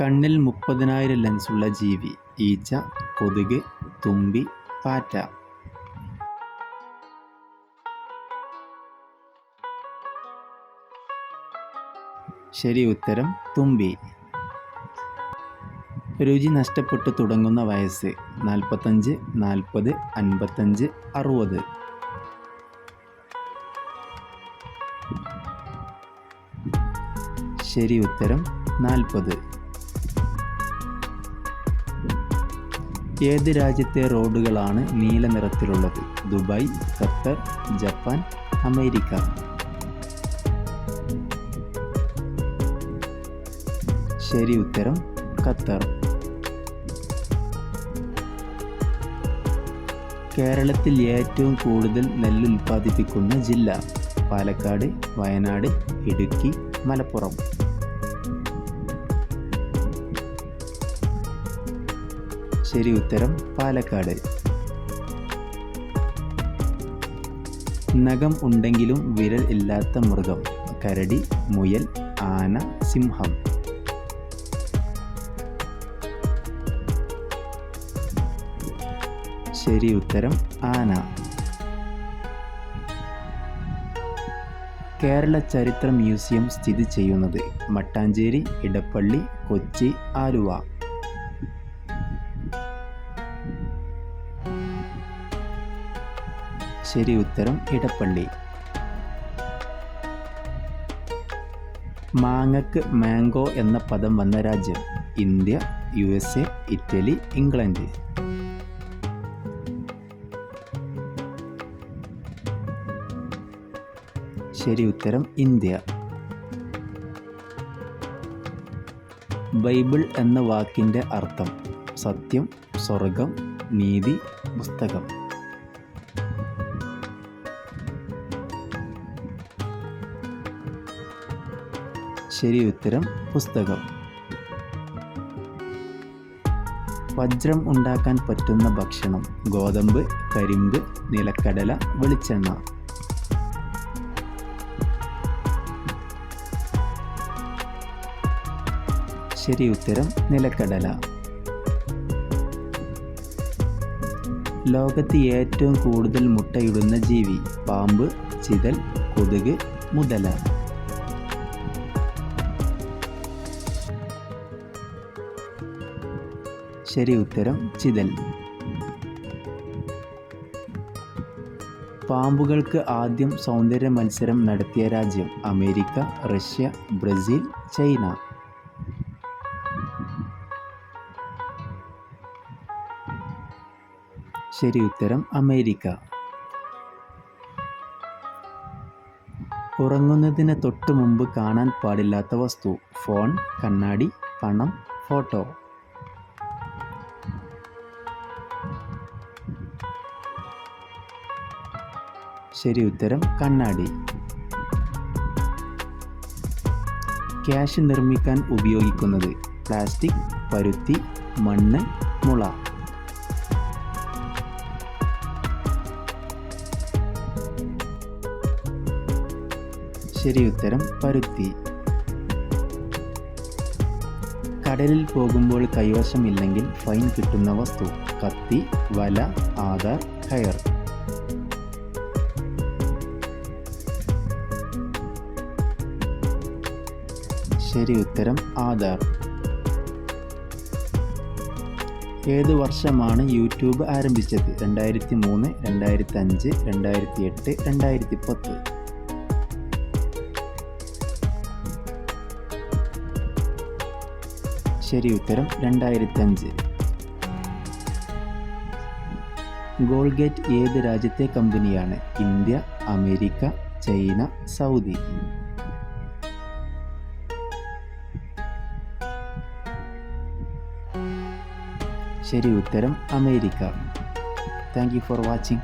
കണ്ണിൽ മുപ്പതിനായിരം ലെൻസുള്ള ജീവി ഈച്ച കൊതുക് തുമ്പി പാറ്റ. ശരി ഉത്തരം തുമ്പി. രുചി നഷ്ടപ്പെട്ടു തുടങ്ങുന്ന വയസ്സ് നാൽപ്പത്തഞ്ച് നാൽപ്പത് അൻപത്തഞ്ച് അറുപത്. ശരി ഉത്തരം നാൽപ്പത്. ഏത് രാജ്യത്തെ റോഡുകളാണ് നീല നിറത്തിലുള്ളത്? Dubai Qatar Japan America. ശരി ഉത്തരം ഖത്തർ. കേരളത്തിൽ ഏറ്റവും കൂടുതൽ നെല്ല് ഉൽപ്പാദിപ്പിക്കുന്ന ജില്ല പാലക്കാട് വയനാട് ഇടുക്കി മലപ്പുറം. ശരി ഉത്തരം പാലക്കാട്. നഖം ഉണ്ടെങ്കിലും വിരൽ ഇല്ലാത്ത മൃഗം. കരടി മുയൽ ആന സിംഹം. ശരി ഉത്തരം ആന. കേരള ചരിത്ര മ്യൂസിയം സ്ഥിതി ചെയ്യുന്നത് മട്ടാഞ്ചേരി ഇടപ്പള്ളി കൊച്ചി ആലുവ. ശരി ഉത്തരം ഇടപ്പള്ളി. മാങ്ങക്ക് മാംഗോ എന്ന പദം വന്ന രാജ്യം India U S A Italy England. ശരി ഉത്തരം ഇന്ത്യ. ബൈബിൾ എന്ന വാക്കിന്റെ അർത്ഥം സത്യം സ്വർഗം നീതി പുസ്തകം. ശരി ഉത്തരം പുസ്തകം. വജ്രം ഉണ്ടാക്കാൻ പറ്റുന്ന ഭക്ഷണം. ഗോതമ്പ് കരിമ്പ് നിലക്കടല വെളിച്ചെണ്ണ. ശരി ഉത്തരം നിലക്കടല. ലോകത്ത് ഏറ്റവും കൂടുതൽ മുട്ടയിടുന്ന ജീവി പാമ്പ് ചിതൽ കൊതുക് മുതല. ശരി ഉത്തരം ചിതൽ. പാമ്പുകൾക്ക് ആദ്യം സൗന്ദര്യ മത്സരം നടത്തിയ രാജ്യം അമേരിക്ക റഷ്യ ബ്രസീൽ ചൈന. ശരി ഉത്തരം അമേരിക്ക. ഉറങ്ങുന്നതിന് തൊട്ട് മുമ്പ് കാണാൻ പാടില്ലാത്ത വസ്തു ഫോൺ കണ്ണാടി പണം ഫോട്ടോ. ശരി ഉത്തരം കണ്ണാടി. ക്യാഷ് നിർമ്മിക്കാൻ ഉപയോഗിക്കുന്നത് പ്ലാസ്റ്റിക് പരുത്തി മണ്ണ് മുള. ശരി ഉത്തരം പരുത്തി. കടലിൽ പോകുമ്പോൾ കൈവശമില്ലെങ്കിൽ ഫൈൻ കിട്ടുന്ന വസ്തു കത്തി വല ആധാർ കയർ. ശരി ഉത്തരം ആധാർ. ഏത് വർഷമാണ് യൂട്യൂബ് ആരംഭിച്ചത്? രണ്ടായിരത്തി മൂന്ന് രണ്ടായിരത്തി അഞ്ച് രണ്ടായിരത്തി എട്ട് രണ്ടായിരത്തി പത്ത് ശരി ഉത്തരം രണ്ടായിരത്തി അഞ്ച് ഗോൾഗേറ്റ് ഏത് രാജ്യത്തെ കമ്പനിയാണ്? India America China Saudi. ശരി ഉത്തരം America. Thank you for watching